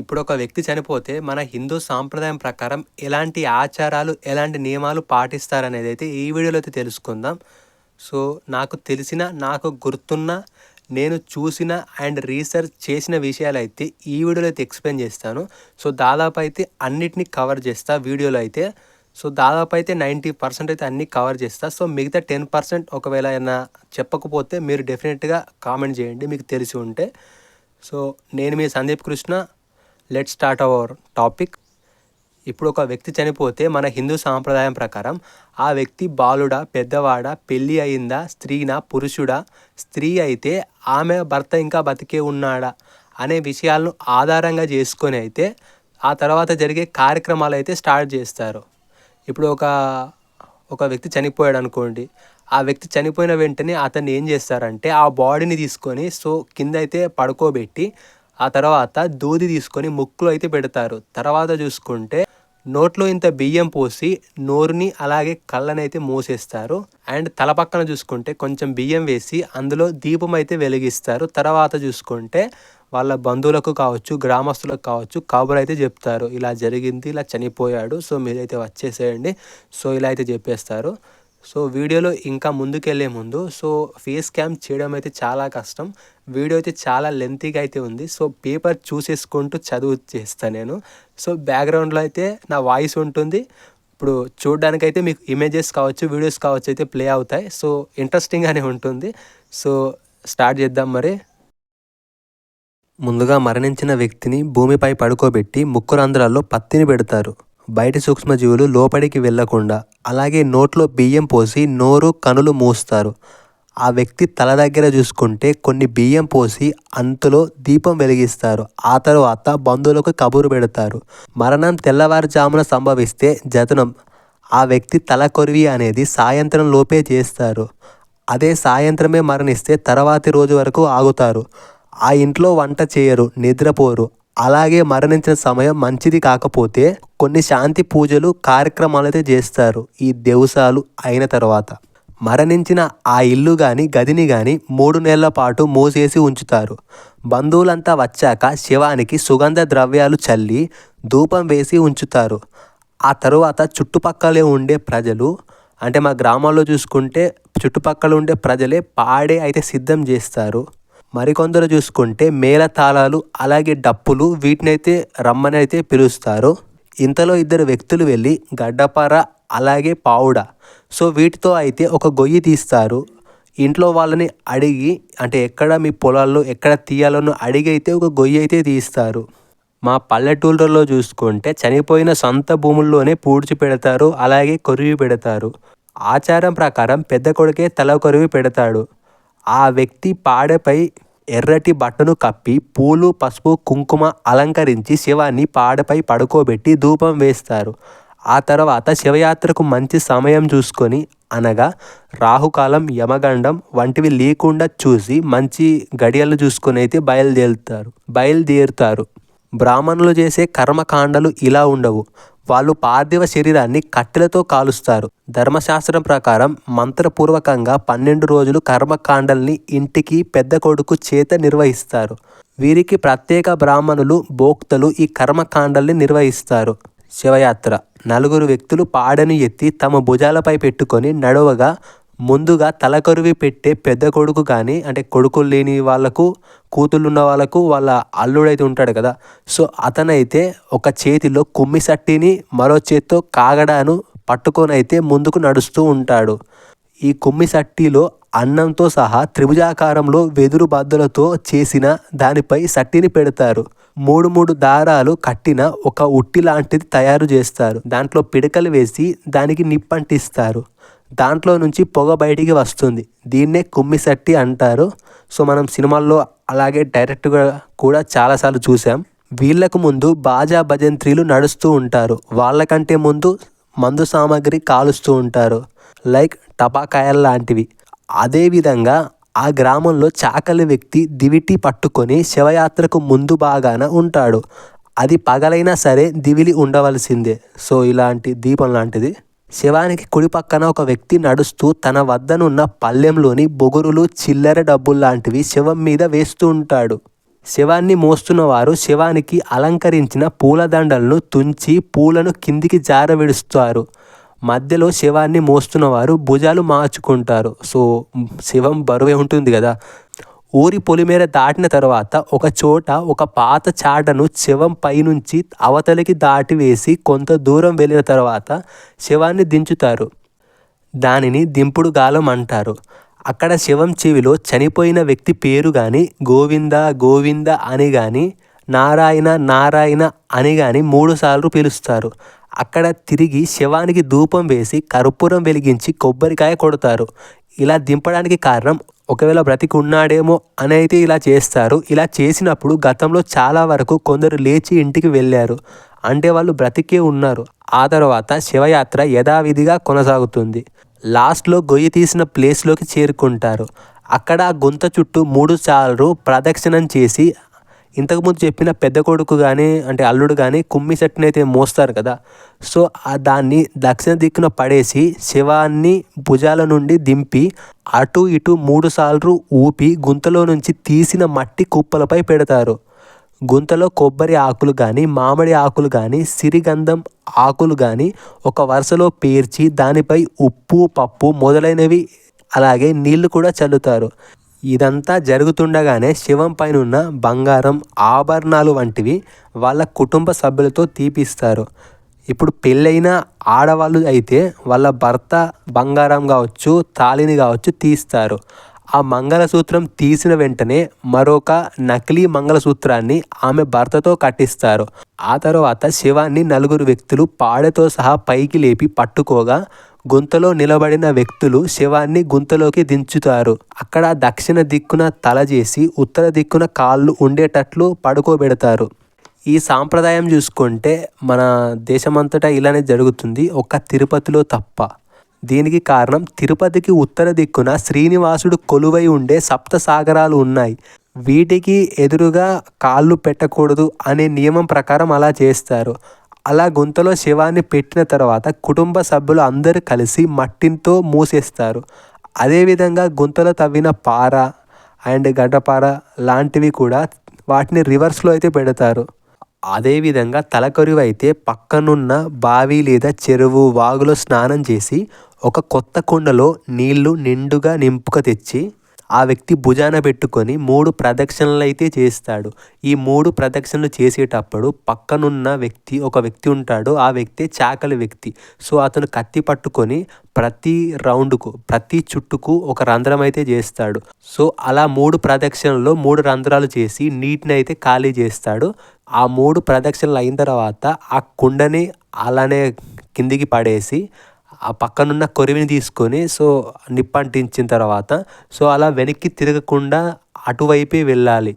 ఇప్పుడు ఒక వ్యక్తి చనిపోతే మన హిందూ సాంప్రదాయం ప్రకారం ఎలాంటి ఆచారాలు ఎలాంటి నియమాలు పాటిస్తారనేది అయితే ఈ వీడియోలో అయితే తెలుసుకుందాం. సో నాకు తెలిసిన నాకు గుర్తున్న నేను చూసిన అండ్ రీసెర్చ్ చేసిన విషయాలు అయితే ఈ వీడియోలో అయితే ఎక్స్ప్లెయిన్ చేస్తాను. సో దాదాపు అయితే అన్నిటిని కవర్ చేస్తా వీడియోలో అయితే. సో దాదాపు అయితే నైంటీ పర్సెంట్ అయితే అన్నీ కవర్ చేస్తా. సో మిగతా టెన్ పర్సెంట్ ఒకవేళ ఏమైనా చెప్పకపోతే మీరు డెఫినెట్గా కామెంట్ చేయండి మీకు తెలిసి ఉంటే. సో నేను మీ Sandeep Krishna. Let start our topic ఇప్పుడు ఒక వ్యక్తి చనిపోతే మన హిందూ సాంప్రదాయం ప్రకారం ఆ వ్యక్తి బాలుడా పెద్దవాడా పెళ్ళి అయిందా స్త్రీనా పురుషుడా స్త్రీ అయితే ఆమె భర్త ఇంకా బతికే ఉన్నాడా అనే విషయాలను ఆధారంగా చేసుకొని అయితే ఆ తర్వాత జరిగే కార్యక్రమాలు అయితే స్టార్ట్ చేస్తారు. ఇప్పుడు ఒక ఒక వ్యక్తి చనిపోయాడు అనుకోండి ఆ వ్యక్తి చనిపోయిన వెంటనే అతన్ని ఏం చేస్తారంటే ఆ బాడీని తీసుకొని సో కింద అయితే పడుకోబెట్టి ఆ తర్వాత దూది తీసుకొని ముక్కులో అయితే పెడతారు. తర్వాత చూసుకుంటే నోట్లో ఇంత బియ్యం పోసి నోరుని అలాగే కళ్ళనైతే మూసేస్తారు. అండ్ తల పక్కన చూసుకుంటే కొంచెం బియ్యం వేసి అందులో దీపం అయితే వెలిగిస్తారు. తర్వాత చూసుకుంటే వాళ్ళ బంధువులకు కావచ్చు గ్రామస్తులకు కావచ్చు కబురు అయితే చెప్తారు. ఇలా జరిగింది ఇలా చనిపోయాడు సో మీరైతే వచ్చేసేయండి. సో ఇలా అయితే చెప్పేస్తారు. సో వీడియోలో ఇంకా ముందుకెళ్ళే ముందు సో ఫేస్ క్యామ్ చేయడం అయితే చాలా కష్టం. వీడియో అయితే చాలా లెంతీగా అయితే ఉంది. సో పేపర్ చూసేసుకుంటూ చదువు చేస్తాను నేను. సో బ్యాక్గ్రౌండ్లో అయితే నా వాయిస్ ఉంటుంది. ఇప్పుడు చూడడానికైతే మీకు ఇమేజెస్ కావచ్చు వీడియోస్ కావచ్చు అయితే ప్లే అవుతాయి. సో ఇంట్రెస్టింగ్గానే ఉంటుంది. సో స్టార్ట్ చేద్దాం మరి. ముందుగా మరణించిన వ్యక్తిని భూమిపై పడుకోబెట్టి ముక్కు రంధ్రాల్లో పత్తిని పెడతారు. బయటి సూక్ష్మజీవులు లోపలికి వెళ్ళకుండా అలాగే నోట్లో బియ్యం పోసి నోరు కనులు మూస్తారు. ఆ వ్యక్తి తల దగ్గర చూసుకుంటే కొన్ని బియ్యం పోసి అంతలో దీపం వెలిగిస్తారు. ఆ తర్వాత బంధువులకు కబురు పెడతారు. మరణం తెల్లవారుజామున సంభవిస్తే జతనం. ఆ వ్యక్తి తల కొరివి అనేది సాయంత్రం లోపే చేస్తారు. అదే సాయంత్రమే మరణిస్తే తర్వాతి రోజు వరకు ఆగుతారు. ఆ ఇంట్లో వంట చేయరు నిద్రపోరు. అలాగే మరణించిన సమయం మంచిది కాకపోతే కొన్ని శాంతి పూజలు కార్యక్రమాలు అయితే చేస్తారు ఈ దేవసాలు అయిన తర్వాత. మరణించిన ఆ ఇల్లు కానీ గదిని కానీ మూడు నెలల పాటు మూసేసి ఉంచుతారు. బంధువులంతా వచ్చాక శివానికి సుగంధ ద్రవ్యాలు చల్లి ధూపం వేసి ఉంచుతారు. ఆ తరువాత చుట్టుపక్కలే ఉండే ప్రజలు అంటే మా గ్రామాల్లో చూసుకుంటే చుట్టుపక్కల ఉండే ప్రజలే పాడే అయితే సిద్ధం చేస్తారు. మరికొందరు చూసుకుంటే మేళతాళాలు అలాగే డప్పులు వీటినైతే రమ్మని అయితే పిలుస్తారు. ఇంతలో ఇద్దరు వ్యక్తులు వెళ్ళి గడ్డపార అలాగే పావుడ. సో వీటితో అయితే ఒక గొయ్యి తీస్తారు. ఇంట్లో వాళ్ళని అడిగి అంటే ఎక్కడ మీ పొలాల్లో ఎక్కడ తీయాలనో అడిగి అయితే ఒక గొయ్యి అయితే తీస్తారు. మా పల్లెటూళ్ళలో చూసుకుంటే చనిపోయిన సొంత భూముల్లోనే పూడ్చి పెడతారు అలాగే కొరివి పెడతారు. ఆచారం ప్రకారం పెద్ద కొడుకే తల కొరివి పెడతాడు. ఆ వ్యక్తి పాడెపై ఎర్రటి బట్టను కప్పి పూలు పసుపు కుంకుమ అలంకరించి శివాన్ని పాడపై పడుకోబెట్టి ధూపం వేస్తారు. ఆ తర్వాత శివయాత్రకు మంచి సమయం చూసుకొని అనగా రాహుకాలం యమగండం వంటివి లేకుండా చూసి మంచి గడియలు చూసుకొని అయితే బయలుదేరుతారు. బయలుదేరుతారు. బ్రాహ్మణులు చేసే కర్మకాండలు ఇలా ఉండవు. వాళ్ళు పార్థివ శరీరాన్ని కట్టెలతో కాలుస్తారు. ధర్మశాస్త్రం ప్రకారం మంత్రపూర్వకంగా పన్నెండు రోజులు కర్మకాండల్ని ఇంటికి పెద్ద కొడుకు చేత నిర్వహిస్తారు. వీరికి ప్రత్యేక బ్రాహ్మణులు భోక్తలు ఈ కర్మకాండల్ని నిర్వహిస్తారు. శివయాత్ర. నలుగురు వ్యక్తులు పాడని ఎత్తి తమ భుజాలపై పెట్టుకొని నడవగా ముందుగా తలకరువి పెట్టే పెద్ద కొడుకు కానీ అంటే కొడుకులు లేని వాళ్ళకు కూతుళ్ళు ఉన్న వాళ్ళకు వాళ్ళ అల్లుడైతే ఉంటాడు కదా. సో అతనైతే ఒక చేతిలో కుమ్మి సట్టిని మరో చేత్తో కాగడాను పట్టుకొని అయితే ముందుకు నడుస్తూ ఉంటాడు. ఈ కుమ్మి సట్టిలో అన్నంతో సహా త్రిభుజాకారంలో వెదురు బద్దలతో చేసిన దానిపై సట్టిని పెడతారు. మూడు మూడు దారాలు కట్టిన ఒక ఉట్టి లాంటిది తయారు చేస్తారు. దాంట్లో పిడకలు వేసి దానికి నిప్పంటిస్తారు. దాంట్లో నుంచి పొగ బయటికి వస్తుంది. దీన్నే కుమ్మిసట్టి అంటారు. సో మనం సినిమాల్లో అలాగే డైరెక్ట్గా కూడా చాలాసార్లు చూసాం. వీళ్ళకు ముందు బాజా భజంత్రీలు నడుస్తూ ఉంటారు. వాళ్ళకంటే ముందు మందు సామాగ్రి కాలుస్తూ ఉంటారు. లైక్ టపాకాయలు లాంటివి. అదేవిధంగా ఆ గ్రామంలో చాకలి వ్యక్తి దివిటి పట్టుకొని శివయాత్రకు ముందు బాగాన ఉంటాడు. అది పగలైనా సరే దివిలి ఉండవలసిందే. సో ఇలాంటి దీపం లాంటిది. శివానికి కుడి పక్కన ఒక వ్యక్తి నడుస్తూ తన వద్దనున్న పల్లెంలోని బొగురులు చిల్లర డబ్బులు లాంటివి శివం మీద వేస్తూ ఉంటాడు. శవాన్ని మోస్తున్న వారు శవానికి అలంకరించిన పూలదండలను తుంచి పూలను కిందికి జారవిడుస్తారు. మధ్యలో శవాన్ని మోస్తున్నవారు భుజాలు మార్చుకుంటారు. సో శవం బరువే ఉంటుంది కదా. ఊరి పొలిమేర దాటిన తర్వాత ఒక చోట ఒక పాత చాటను శవం పైనుంచి అవతలికి దాటి వేసి కొంత దూరం వెళ్ళిన తర్వాత శవాన్ని దించుతారు. దానిని దింపుడు గాలం అంటారు. అక్కడ శవం చెవిలో చనిపోయిన వ్యక్తి పేరు కానీ గోవింద గోవింద అని కానీ నారాయణ నారాయణ అని కానీ మూడుసార్లు పిలుస్తారు. అక్కడ తిరిగి శవానికి ధూపం వేసి కర్పూరం వెలిగించి కొబ్బరికాయ కొడతారు. ఇలా దింపడానికి కారణం ఒకవేళ బ్రతికి ఉన్నాడేమో అని అయితే ఇలా చేస్తారు. ఇలా చేసినప్పుడు గతంలో చాలా వరకు కొందరు లేచి ఇంటికి వెళ్ళారు. అంటే వాళ్ళు బ్రతికే ఉన్నారు. ఆ తర్వాత శివయాత్ర యథావిధిగా కొనసాగుతుంది. లాస్ట్లో గొయ్యి తీసిన ప్లేస్లోకి చేరుకుంటారు. అక్కడ గుంత చుట్టూ మూడు సార్లు ప్రదక్షిణం చేసి ఇంతకుముందు చెప్పిన పెద్ద కొడుకు కానీ అంటే అల్లుడు కానీ కుమ్మి చెట్టుని అయితే మోస్తారు కదా. సో ఆ దాన్ని దక్షిణ దిక్కున పడేసి శవాన్ని భుజాల నుండి దింపి అటు ఇటు మూడు సార్లు ఊపి గుంతలో నుంచి తీసిన మట్టి కుప్పలపై పెడతారు. గుంతలో కొబ్బరి ఆకులు కానీ మామిడి ఆకులు కానీ సిరిగంధం ఆకులు కానీ ఒక వరుసలో పేర్చి దానిపై ఉప్పు పప్పు మొదలైనవి అలాగే నీళ్ళు కూడా చల్లుతారు. ఇదంతా జరుగుతుండగానే శివం పైన ఉన్న బంగారం ఆభరణాలు వంటివి వాళ్ళ కుటుంబ సభ్యులతో తీపిస్తారు. ఇప్పుడు పెళ్ళైన ఆడవాళ్ళు అయితే వాళ్ళ భర్త బంగారం కావచ్చు తాళిని కావచ్చు తీస్తారు. ఆ మంగళసూత్రం తీసిన వెంటనే మరొక నకిలీ మంగళసూత్రాన్ని ఆమె భర్తతో కట్టిస్తారు. ఆ తర్వాత శివాన్ని నలుగురు వ్యక్తులు పాడెతో సహా పైకి లేపి పట్టుకోగా గుంతలో నిలబడిన వ్యక్తులు శవాన్ని గుంతలోకి దించుతారు. అక్కడ దక్షిణ దిక్కున తల చేసి ఉత్తర దిక్కున కాళ్ళు ఉండేటట్లు పడుకోబెడతారు. ఈ సాంప్రదాయం చూసుకుంటే మన దేశమంతటా ఇలానే జరుగుతుంది. ఒక్క తిరుపతిలో తప్ప. దీనికి కారణం తిరుపతికి ఉత్తర దిక్కున శ్రీనివాసుడు కొలువై ఉండే సప్త సాగరాలు ఉన్నాయి. వీటికి ఎదురుగా కాళ్ళు పెట్టకూడదు అనే నియమం ప్రకారం అలా చేస్తారు. అలా గుంతలో శవాన్ని పెట్టిన తర్వాత కుటుంబ సభ్యులు అందరూ కలిసి మట్టితో మూసేస్తారు. అదేవిధంగా గుంతలో తవ్విన పార అండ్ గడ్డపార లాంటివి కూడా వాటిని రివర్స్లో అయితే పెడతారు. అదేవిధంగా తలకరువు అయితే పక్కనున్న బావి లేదా చెరువు వాగులో స్నానం చేసి ఒక కొత్త కుండలో నీళ్ళు నిండుగా నింపుక తెచ్చి ఆ వ్యక్తి భుజాన పెట్టుకొని మూడు ప్రదక్షిణలు అయితే చేస్తాడు. ఈ మూడు ప్రదక్షిణలు చేసేటప్పుడు పక్కనున్న వ్యక్తి ఒక వ్యక్తి ఉంటాడు. ఆ వ్యక్తి చాకలి వ్యక్తి. సో అతను కత్తి పట్టుకొని ప్రతి రౌండ్కు ప్రతి చుట్టుకు ఒక రంధ్రం అయితే చేస్తాడు. సో అలా మూడు ప్రదక్షిణల్లో మూడు రంధ్రాలు చేసి నీటిని అయితే ఖాళీ చేస్తాడు. ఆ మూడు ప్రదక్షిణలు అయిన తర్వాత ఆ కుండని అలానే కిందికి పడేసి ఆ పక్కనున్న కొరివిని తీసుకొని సో నిప్పంటించిన తర్వాత సో అలా వెనక్కి తిరగకుండా అటువైపే వెళ్ళాలి.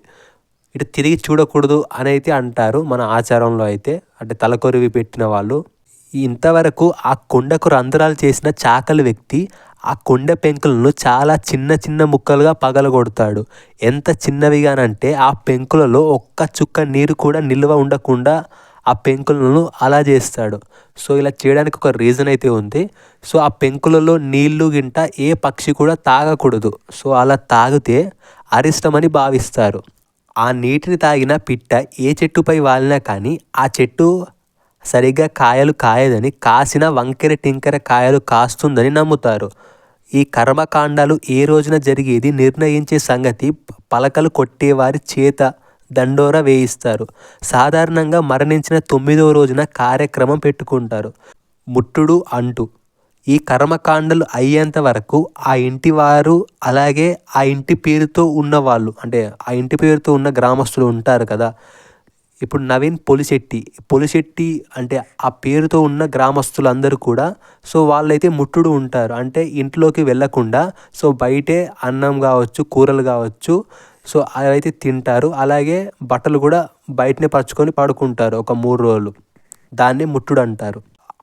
ఇటు తిరిగి చూడకూడదు అని అయితే అంటారు మన ఆచారంలో అయితే. అంటే తలకొరివి పెట్టిన వాళ్ళు. ఇంతవరకు ఆ కొండకు రంధ్రాలు చేసిన చాకలి వ్యక్తి ఆ కొండ పెంకులను చాలా చిన్న చిన్న ముక్కలుగా పగలగొడతాడు. ఎంత చిన్నవిగానంటే ఆ పెంకులలో ఒక్క చుక్క నీరు కూడా నిల్వ ఉండకుండా ఆ పెంకులను అలా చేస్తాడు. సో ఇలా చేయడానికి ఒక రీజన్ అయితే ఉంది. సో ఆ పెంకులలో నీళ్ళు గింట ఏ పక్షి కూడా తాగకూడదు. సో అలా తాగితే అరిష్టమని భావిస్తారు. ఆ నీటిని తాగిన పిట్ట ఏ చెట్టుపై వాలినా కానీ ఆ చెట్టు సరిగ్గా కాయలు కాయదని కాసిన వంకెర టింకెర కాయలు కాస్తుందని నమ్ముతారు. ఈ కర్మకాండాలు ఏ రోజున జరిగేది నిర్ణయించే సంగతి పలకలు కొట్టేవారి చేత దండోర వేయిస్తారు. సాధారణంగా మరణించిన తొమ్మిదో రోజున కార్యక్రమం పెట్టుకుంటారు. ముట్టుడు అంటూ. ఈ కర్మకాండలు అయ్యేంత వరకు ఆ ఇంటి వారు అలాగే ఆ ఇంటి పేరుతో ఉన్నవాళ్ళు అంటే ఆ ఇంటి పేరుతో ఉన్న గ్రామస్తులు ఉంటారు కదా. ఇప్పుడు నవీన్ పొలిశెట్టి. పొలిశెట్టి అంటే ఆ పేరుతో ఉన్న గ్రామస్తులందరూ కూడా సో వాళ్ళైతే ముట్టుడు ఉంటారు. అంటే ఇంట్లోకి వెళ్ళకుండా సో బయటే అన్నం కావచ్చు కూరలు కావచ్చు సో అవైతే తింటారు. అలాగే బట్టలు కూడా బయటనే పరుచుకొని పడుకుంటారు ఒక మూడు రోజులు. దాన్ని ముట్టుడు అంటారు.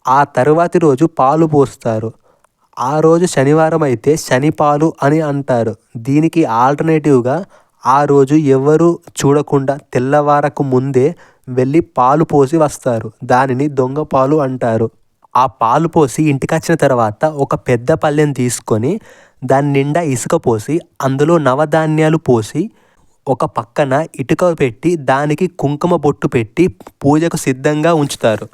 ఆ తర్వాతి రోజు పాలు పోస్తారు. ఆ రోజు శనివారం అయితే శనిపాలు అని అంటారు. దీనికి ఆల్టర్నేటివ్గా ఆ రోజు ఎవరు చూడకుండా తెల్లవారకు ముందే వెళ్ళి పాలు పోసి వస్తారు. దానిని దొంగ పాలు అంటారు. ఆ పాలు పోసి ఇంటికి వచ్చిన తర్వాత ఒక పెద్ద పల్లెని తీసుకొని దాని నిండా ఇసుక పోసి అందులో నవధాన్యాలు పోసి ఒక పక్కన ఇటుక పెట్టి దానికి కుంకుమ బొట్టు పెట్టి పూజకు సిద్ధంగా ఉంచుతారు.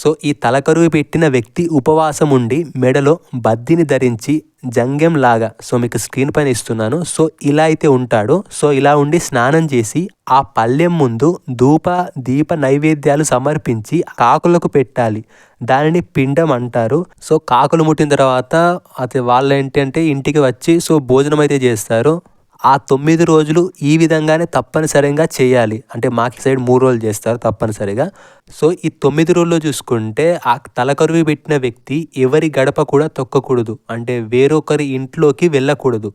సో ఈ తలకరువు పెట్టిన వ్యక్తి ఉపవాసం ఉండి మెడలో బద్దిని ధరించి జంగెంలాగా సో మీకు స్క్రీన్ పైన ఇస్తున్నాను. సో ఇలా అయితే ఉంటాడు. సో ఇలా ఉండి స్నానం చేసి ఆ పళ్ళెం ముందు ధూప దీప నైవేద్యాలు సమర్పించి కాకులకు పెట్టాలి. దానిని పిండం అంటారు. సో కాకులు ముట్టిన తర్వాత అది వాళ్ళు ఏంటంటే ఇంటికి వచ్చి సో భోజనం అయితే చేస్తారు. ఆ తొమ్మిది రోజులు ఈ విధంగానే తప్పనిసరిగా చేయాలి. అంటే మాకి సైడ్ మూడు రోజులు చేస్తారు తప్పనిసరిగా. సో ఈ తొమ్మిది రోజుల్లో చూసుకుంటే ఆ తలకరువి పెట్టిన వ్యక్తి ఎవరి గడప కూడా తొక్కకూడదు. అంటే వేరొకరి ఇంట్లోకి వెళ్ళకూడదు.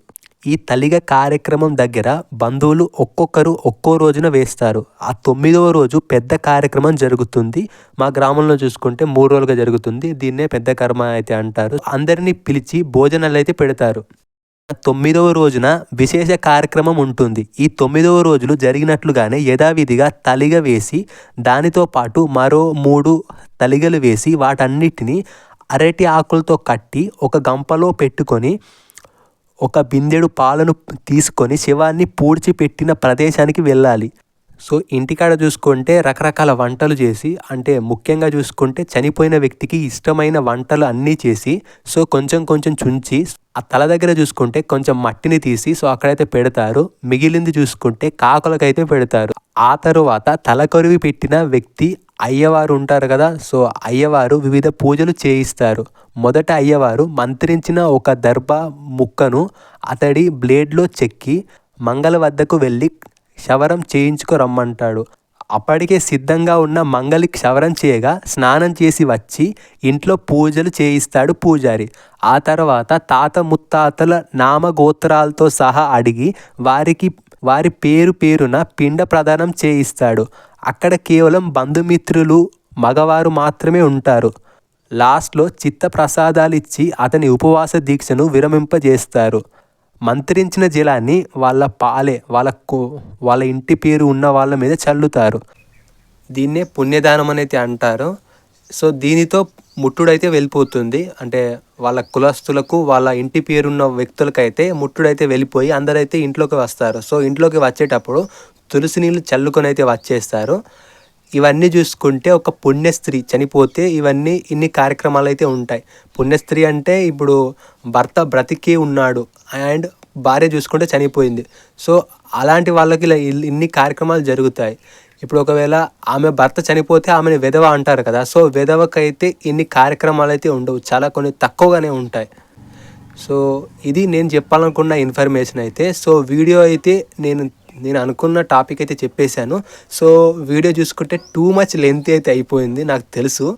ఈ తలిగ కార్యక్రమం దగ్గర బంధువులు ఒక్కొక్కరు ఒక్కో రోజున వేస్తారు. ఆ తొమ్మిదవ రోజు పెద్ద కార్యక్రమం జరుగుతుంది. మా గ్రామంలో చూసుకుంటే మూడు రోజులుగా జరుగుతుంది. దీన్నే పెద్ద కర్మ అయితే అంటారు. అందరినీ పిలిచి భోజనాలు అయితే పెడతారు. తొమ్మిదవ రోజున విశేష కార్యక్రమం ఉంటుంది. ఈ తొమ్మిదవ రోజులు జరిగినట్లుగానే యథావిధిగా తలిగ వేసి దానితో పాటు మరో మూడు తలిగలు వేసి వాటన్నిటిని అరటి ఆకులతో కట్టి ఒక గంపలో పెట్టుకొని ఒక బిందెడు పాలను తీసుకొని శివాన్ని పూడ్చిపెట్టిన ప్రదేశానికి వెళ్ళాలి. సో ఇంటికాడ చూసుకుంటే రకరకాల వంటలు చేసి అంటే ముఖ్యంగా చూసుకుంటే చనిపోయిన వ్యక్తికి ఇష్టమైన వంటలు అన్నీ చేసి సో కొంచెం కొంచెం చుంచి ఆ తల దగ్గర చూసుకుంటే కొంచెం మట్టిని తీసి సో అక్కడైతే పెడతారు. మిగిలింది చూసుకుంటే కాకులకైతే పెడతారు. ఆ తరువాత తలకొరివి పెట్టిన వ్యక్తి అయ్యవారు ఉంటారు కదా సో అయ్యవారు వివిధ పూజలు చేయిస్తారు. మొదట అయ్యవారు మంత్రించిన ఒక దర్భ ముక్కను అతడి బ్లేడ్లో చెక్కి మంగళ వద్దకు వెళ్ళి క్షవరం చేయించుకు రమ్మంటాడు. అప్పటికే సిద్ధంగా ఉన్న మంగలి క్షవరం చేయగా స్నానం చేసి వచ్చి ఇంట్లో పూజలు చేయిస్తాడు పూజారి. ఆ తర్వాత తాత ముత్తాతల నామగోత్రాలతో సహా అడిగి వారికి వారి పేరు పేరున పిండ ప్రదానం చేయిస్తాడు. అక్కడ కేవలం బంధుమిత్రులు మగవారు మాత్రమే ఉంటారు. లాస్ట్లో చిత్త ప్రసాదాలు ఇచ్చి అతని ఉపవాస దీక్షను విరమింపజేస్తారు. మంత్రించిన జలాన్ని వాళ్ళ పాలే వాళ్ళ వాళ్ళ ఇంటి పేరు ఉన్న వాళ్ళ మీద చల్లుతారు. దీన్నే పుణ్యదానం అనేది అంటారు. సో దీనితో ముట్టుడైతే వెళ్ళిపోతుంది. అంటే వాళ్ళ కులస్తులకు వాళ్ళ ఇంటి పేరున్న వ్యక్తులకైతే ముట్టుడైతే వెళ్ళిపోయి అందరైతే ఇంట్లోకి వస్తారు. సో ఇంట్లోకి వచ్చేటప్పుడు తులసి నీళ్ళు చల్లుకొని అయితే వచ్చేస్తారు. ఇవన్నీ చూసుకుంటే ఒక పుణ్యస్త్రీ చనిపోతే ఇవన్నీ ఇన్ని కార్యక్రమాలు అయితే ఉంటాయి. పుణ్యస్త్రీ అంటే ఇప్పుడు భర్త బ్రతికి ఉన్నాడు అండ్ భార్య చూసుకుంటే చనిపోయింది. సో అలాంటి వాళ్ళకి ఇలా ఇన్ని కార్యక్రమాలు జరుగుతాయి. ఇప్పుడు ఒకవేళ ఆమె భర్త చనిపోతే ఆమెను విధవ అంటారు కదా సో విధవకైతే ఇన్ని కార్యక్రమాలు అయితే ఉండవు చాలా కొన్ని తక్కువగానే ఉంటాయి. సో ఇది నేను చెప్పాలనుకున్న ఇన్ఫర్మేషన్ అయితే సో వీడియో అయితే నేను నేను అనుకున్న టాపిక్ అయితే చెప్పేశాను. సో వీడియో చూసుకుంటే టూ మచ్ లెంత్ అయితే అయిపోయింది నాకు తెలుసు.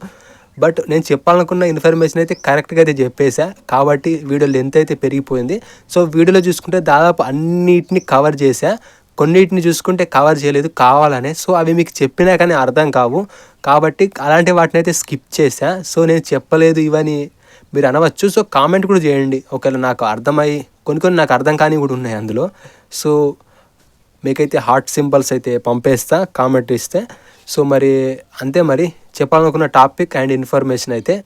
బట్ నేను చెప్పాలనుకున్న ఇన్ఫర్మేషన్ అయితే కరెక్ట్గా అయితే చెప్పేశా. కాబట్టి వీడియో లెంత్ అయితే పెరిగిపోయింది. సో వీడియోలో చూసుకుంటే దాదాపు అన్నిటిని కవర్ చేశా. కొన్నిటిని చూసుకుంటే కవర్ చేయలేదు కావాలనే. సో అవి మీకు చెప్పినా కానీ అర్థం కావు. కాబట్టి అలాంటి వాటిని అయితే స్కిప్ చేశా. సో నేను చెప్పలేదు ఇవని మీరు అనవచ్చు. సో కామెంట్ కూడా చేయండి. ఒకవేళ నాకు అర్థమై కొన్ని కొన్ని నాకు అర్థం కానీ కూడా ఉన్నాయి అందులో. సో మీకైతే హార్ట్ సింబల్స్ అయితే పంపేస్తా కామెంట్ ఇస్తే. సో మరి అంతే మరి. చెప్పాలనుకున్న టాపిక్ అండ్ ఇన్ఫర్మేషన్ అయితే